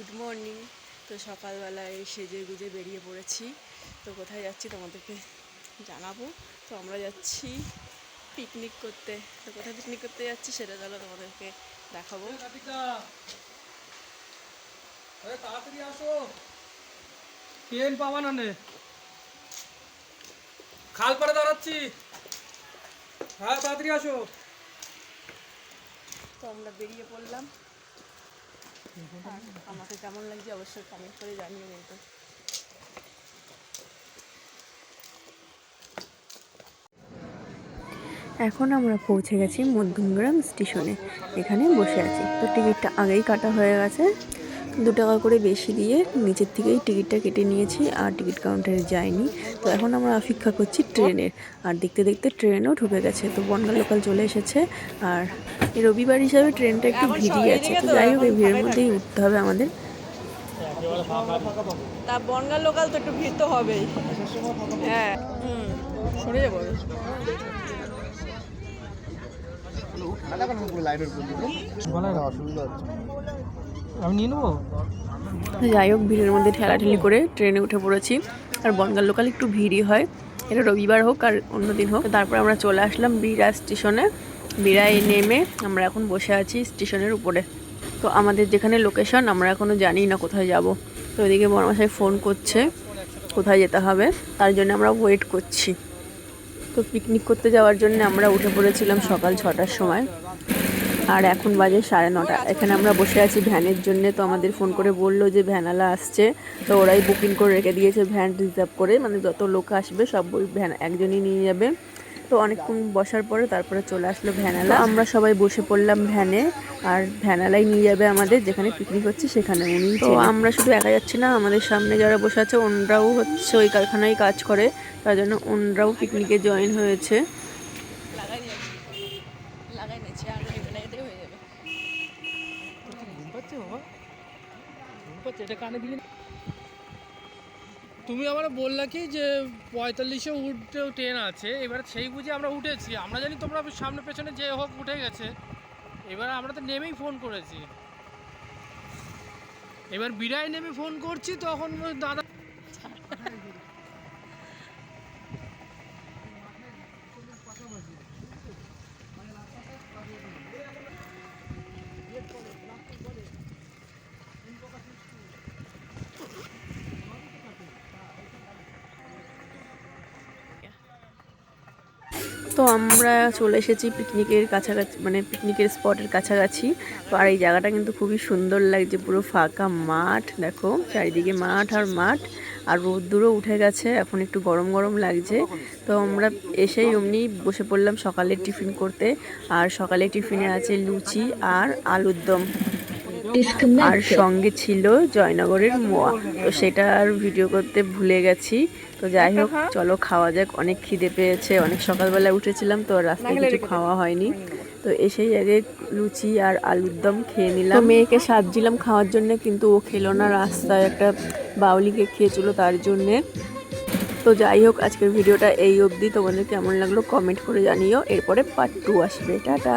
Good morning তো সকালবেলায় সেজে গুজে বেরিয়ে পড়েছি। তো কোথায় যাচ্ছি তোমাদেরকে জানাব। তো আমরা যাচ্ছি পিকনিক করতে। তো কোথায় পিকনিক করতে যাচ্ছি সেটা তাহলে তোমাদেরকে দেখাবো। তাড়াতাড়ি আসো। ট্রেন পাবা না। খাল পাড়ে দাঁড়াচ্ছি। হ্যাঁ তাড়াতাড়ি আসো। তো আমরা বেরিয়ে পড়লাম। আমাকে কেমন লাগছে অবশ্যই কমেন্ট করে জানিয়ে কিন্তু। এখন আমরা পৌঁছে গেছি মধ্যমগ্রাম স্টেশনে। এখানে বসে আছি। তো টিকিটটা আগেই কাটা হয়ে গেছে। দু টাকা করে বেশি দিয়ে নিচের থেকেই টিকিটটা কেটে নিয়েছি আর টিকিট কাউন্টারে যাইনি। তো এখন আমরা অপেক্ষা করছি ট্রেনের। আর দেখতে দেখতে ট্রেনও ঢুকে গেছে। তো বনগা লোকাল চলে এসেছে। আর রবিবার হিসাবে ট্রেনটা একটু ভিড়ই আছে। তো যাই হোক, এই ভিড়ের মধ্যেই উঠতে হবে আমাদের। লোকাল তো একটু ভিড় তো হবেই। হ্যাঁ। সরে যাব। আমি নিয়ে নেব? যাই হোক ভিড়ের মধ্যে ঠেলাঠেলি করে ট্রেনে উঠে পড়েছি। আর বনগাঁ লোকাল একটু ভিড়ই হয়। এটা রবিবার হোক আর অন্য দিন হোক। তারপর আমরা চলে আসলাম বিড়া স্টেশনে। বিড়ায় নেমে আমরা এখন বসে আছি স্টেশনের উপরে। তো আমাদের যেখানে লোকেশন আমরা এখনও জানি না কোথায় যাব। তো ওইদিকে বড়মশাই ফোন করছে কোথায় যেতে হবে। তার জন্য আমরা ওয়েট করছি। তো পিকনিক করতে যাওয়ার জন্য আমরা উঠে পড়েছিলাম সকাল ছটার সময়। আর এখন বাজে সাড়ে নটা। এখানে আমরা বসে আছি ভ্যানের জন্য। তো আমাদের ফোন করে বলল যে, ভ্যানালা আসছে। তো ওরাই বুকিং করে রেখে দিয়েছে ভ্যান রিজার্ভ করে। মানে যত লোক আসবে সব ভ্যান একজনই নিয়ে যাবে। তো অনেকক্ষণ বসার পরে তারপরে চলে আসলো ভ্যানালা। আমরা সবাই বসে পড়লাম ভ্যানে আর ভ্যানালাই নিয়ে যাবে আমাদের যেখানে পিকনিক হচ্ছে সেখানে উনি তো আমরা শুধু একা যাচ্ছি না আমাদের সামনে যারা বসে আছে ওনরাও হচ্ছে ওই কারখানায় কাজ করে তার জন্য ওনরাও পিকনিকে জয়েন হয়েছে। লাগাই নিয়েছি আর এটাই হয়ে যাবে ঘুম পাচ্ছে বাবা ঘুম পাচ্ছে এটা কানে দিলি না? তুমি আমার বললা কি যে পঁয়তাল্লিশে উঠতে ট্রেন আছে, এবার সেই বুঝে আমরা উঠেছি। আমরা জানি তোমরা সামনে পেছনে যে হোক উঠে গেছে। এবার আমরা তো নেমেই ফোন করেছি। এবার বিড়াই নেমে ফোন করছি, তখন দাদা তো আমরা চলে এসেছি পিকনিকের কাছাকাছি মানে পিকনিকের স্পটের কাছাকাছি। তো আর এই জায়গাটা কিন্তু খুবই সুন্দর লাগছে, পুরো ফাঁকা মাঠ, দেখো, চারিদিকে মাঠ আর মাঠ। আর রোদ্দুরও উঠে গেছে, এখন একটু গরম গরম লাগছে। তো আমরা এসেই অমনি বসে পড়লাম সকালের টিফিন করতে। আর সকালে টিফিনে আছে লুচি আর আলুর দম আর সঙ্গে ছিল জয়নগরের মোয়া। তো সেটা আর ভিডিও করতে ভুলে গেছি। তো যাই হোক চলো খাওয়া যাক। অনেক খিদে পেয়েছে। অনেক সকালবেলা উঠেছিলাম তো রাস্তায় কিছু খাওয়া হয়নি। তো এসেই আগে লুচি আর আলুর দম খেয়ে নিলাম। মেয়েকে সাজছিলাম খাওয়ার জন্য কিন্তু ও খেলো না। রাস্তায় একটা বাউলিকে খেয়েছিল তার জন্যে। তো যাই হোক আজকের ভিডিওটা এই অবধি। তোমাদের কেমন লাগল কমেন্ট করে জানিও। এরপরে পার্ট টু আসবে। টাটা!